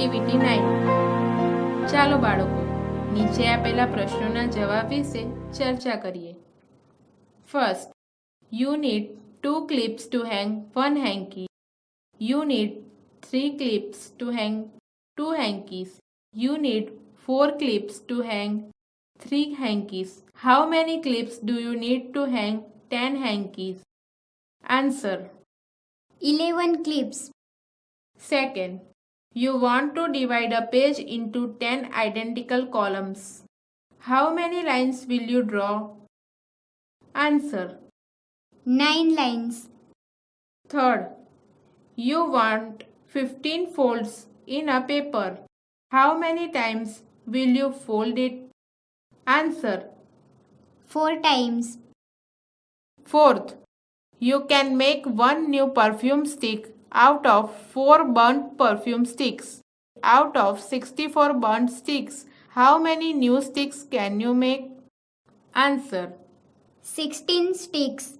Activity nine ચાલો બાળકો નીચે આપેલા પ્રશ્નોના જવાબ વિશે ચર્ચા કરીએ first you need two clips to hang one hanky you need three clips to hang two hankies you need four clips to hang three hankies how many clips do you need to hang ten hankies answer 11 clips. Second, you want to divide a page into 10 identical columns. How many lines will you draw? Answer. 9 lines. Third, you want 15 folds in a paper. How many times will you fold it? Answer. 4 times. Fourth, you can make one new perfume stick out of 4 burnt perfume sticks. Out of 64 burnt sticks, how many new sticks can you make? Answer. 16 sticks.